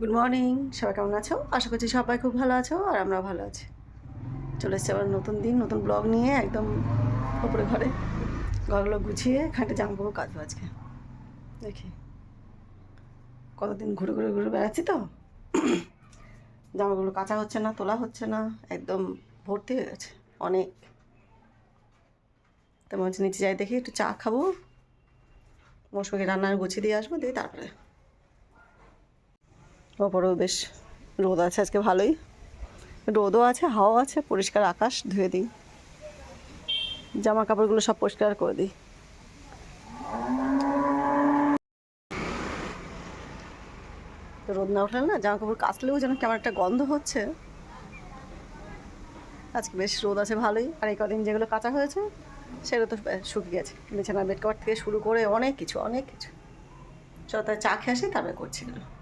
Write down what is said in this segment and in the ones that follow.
Good morning সবাই কেমন আছো? আশা করছি সবাই খুব ভালো আছো আর আমরা ভালো আছি। চলে এসছে আবার নতুন দিন, নতুন ব্লগ নিয়ে একদম ওপরে ঘরে। ঘরগুলো গুছিয়ে খাটে জামা কাপড় কাচবো আজকে। দেখি। কতদিন ঘুরে ঘুরে ঘুরে বেড়াচ্ছি তো? জামাগুলো কাঁচা হচ্ছে না, তোলা হচ্ছে না, একদম ভর্তি হয়ে গেছে, অনেক। তো মনে হচ্ছে নিচে যাই দেখি, একটু চা খাব। মৌসুমীকে রান্নার গুছিয়ে দিয়ে আসব, দিয়ে তারপরে ওপরেও বেশ রোদ আছে, আজকে ভালোই। রোদও আছে হাওয়া আছে, পরিষ্কার আকাশ, ধুয়ে দিই। জামা কাপড়গুলো সব পরিষ্কার করে দিই। রোদ না উঠলে না জামা কাপড় কাচলেও যেন কেমন একটা গন্ধ হচ্ছে। আজকে বেশ রোদ আছে, ভালোই। আর এই কদিন যেগুলো কাঁচা হয়েছে, সেগুলো তো শুকিয়ে গেছে। বিছানা বেড কভার থেকে শুরু করে অনেক কিছু অনেক কিছু। চলো তাই চা খেয়ে আসি, তারপরে করছি। এগুলো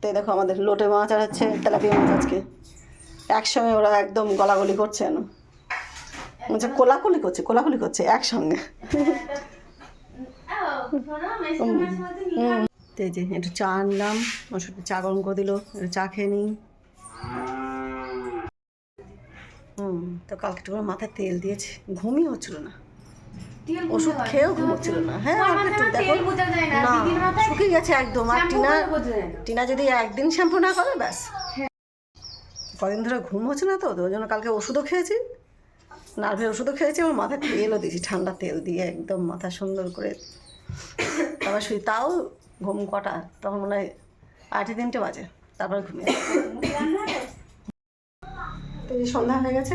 তো দেখো আমাদের লোটে মাছ আর হচ্ছে তেলাপিয়া মাছ আজকে। একসঙ্গে ওরা একদম গলাগলি করছে না। বলছে, কোলাকুলি করছে কোলাকুলি করছে একসঙ্গে। এই যে, একটু চা আনলাম সাথে চা গরম করে দিল, একটু চা খেয়ে নিই। হুম, তো কালকে একটু মাথায় তেল দিয়েছি, ঘুমই হচ্ছিল না। ওষুধ খেয়েও ঘুমোচ্ছিল না। হ্যাঁ দেখো। না। শুকিয়ে গেছে একদম। আর টিনা টিনা যদি একদিন শ্যাম্পু না করে ব্যাস। কদিন ধরে ঘুম হচ্ছে না তো ওই জন্য কালকে ওষুধও খেয়েছি। নার্ভের ওষুধও খেয়েছি আমার মাথায় তেলও দিয়েছি ঠান্ডা তেল দিয়ে একদম মাথা সুন্দর করে। তারপর শুই তাও ঘুম কটা তখন মনে হয় আটে তিনটে বাজে তারপরে ঘুমিয়ে তো সন্ধ্যা হয়ে গেছে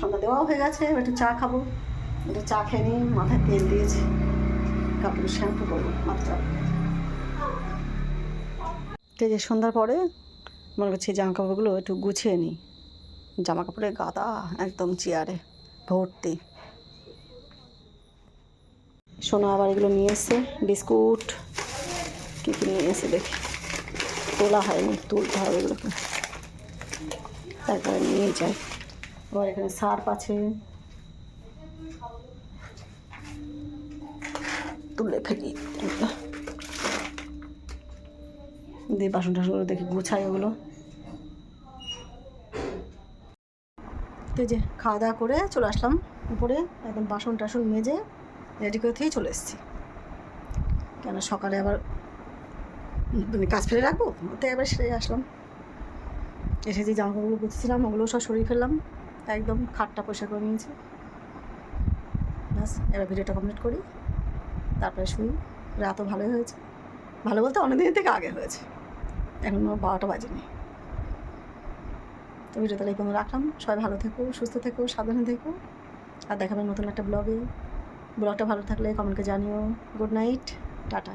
সন্ধ্যা দেওয়াও হয়ে গেছে একটু চা খাব। একটু চা খেয়ে নিই, মাথায় তেল দিয়েছি। কাপড় শ্যাম্পু করব মাথা তো যে সন্ধ্যার পরে, মনে করছি জামা কাপড়গুলো একটু গুছিয়ে নিই। জামা কাপড়ের গাদা একদম চেয়ারে, ভর্তি। সোনা আবার এগুলো নিয়ে এসছে, বিস্কুট, কী কী নিয়ে এসে দেখি। তোলা হয়নি, তুলতে হবে এগুলোকে। তারপরে নিয়ে যাই। আবার এখানে সার্ফ আছে। তুলে ফেলি। দিয়ে বাসন টাসনগুলো দেখি, গুছাই ওগুলো। যে খাওয়া দাওয়া করে চলে আসলাম উপরে, একদম বাসন টাসন মেজে রেডি করে থেকেই চলে এসেছি। কেন সকালে আবার মানে কাজ ফেলে রাখব তো এবার সেরে আসলাম। এসে যে জামা কাপড়গুলো গুছিয়েছিলাম ওগুলো সব সরিয়ে ফেললাম একদম খাটটা পয়সা করে নিয়েছি। ব্যাস, এবার ভিডিওটা কমপ্লিট করি। তারপরে শুই রাতও ভালো হয়েছে। ভালো বলতে অনেকদিন থেকে আগে হয়েছে। এখনও বারোটা বাজেনি। তো ভিডিও তাহলে পর্যন্ত রাখলাম। সবাই ভালো থেকো, সুস্থ থেকো, সাবধানে থেকো। আর দেখাবেন নতুন একটা ব্লগে ব্লগটা ভালো থাকলে কমেন্টকে জানিও। Good night ta-ta.